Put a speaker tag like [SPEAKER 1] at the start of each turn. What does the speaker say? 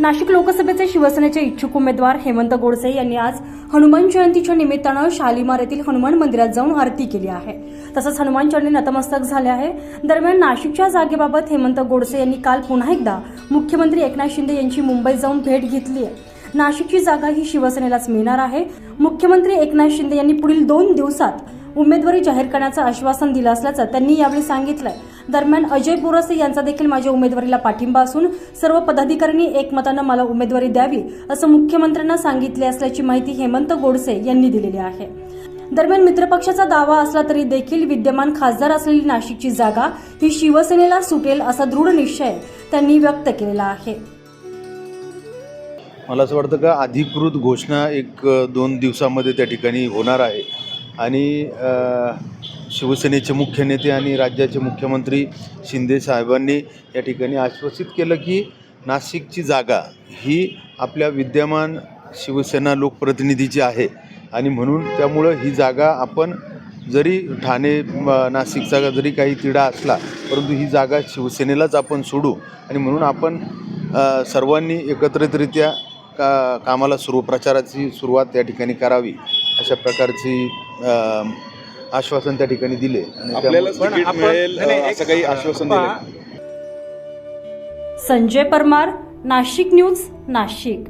[SPEAKER 1] नाशिक लोकसभेचे शिवसेनेचे इच्छुक उमेदवार हेमंत गोडसे यांनी आज हनुमान जयंतीच्या निमित्तानं शालिमार येथील हनुमान मंदिरात जाऊन आरती केली आहे. तसंच हनुमान चरणी नतमस्तक झाले आहे. दरम्यान नाशिकच्या जागेबाबत हेमंत गोडसे यांनी काल पुन्हा एकदा मुख्यमंत्री एकनाथ शिंदे यांची मुंबईत जाऊन भेट घेतली आहे. नाशिकची जागा ही शिवसेनेलाच मिळणार आहे. मुख्यमंत्री एकनाथ शिंदे यांनी पुढील दोन दिवसात उमेदवारी जाहीर करण्याचं आश्वासन दिलं असल्याचं त्यांनी यावेळी सांगितलंय. दरम्यान अजय बोरसे यांचा देखील माझ्या उमेदवारीला पाठिंबा असून सर्व पदाधिकाऱ्यांनी एकमतानं मला उमेदवारी द्यावी असं मुख्यमंत्र्यांना सांगितले असल्याची माहिती हेमंत गोडसे यांनी दिलेली आहे. दरम्यान मित्रपक्षाचा दावा असला तरी देखील विद्यमान खासदार असलेली नाशिकची जागा ही शिवसेनेला सुटेल असा दृढ निश्चय त्यांनी व्यक्त केलेला आहे.
[SPEAKER 2] मला असं वाटतं का अधिकृत घोषणा एक दोन दिवसामध्ये त्या ठिकाणी होणार आहे. आणि शिवसेनेचे मुख्य नेते आणि राज्याचे मुख्यमंत्री शिंदे साहेबांनी या ठिकाणी आश्वासित केलं की नाशिकची जागा ही आपल्या विद्यमान शिवसेना लोकप्रतिनिधीची आहे. आणि म्हणून त्यामुळं ही जागा आपण जरी ठाणे नाशिकचा जरी काही तिढा असला परंतु ही जागा शिवसेनेलाच आपण सोडू. आणि म्हणून आपण सर्वांनी एकत्रितरित्या का कामाला सुरू प्रचाराची सुरुवात त्या ठिकाणी करावी अशा प्रकारची आश्वासन त्या ठिकाणी दिले.
[SPEAKER 3] काही आश्वासन दिलं.
[SPEAKER 1] संजय परमार नाशिक न्यूज नाशिक.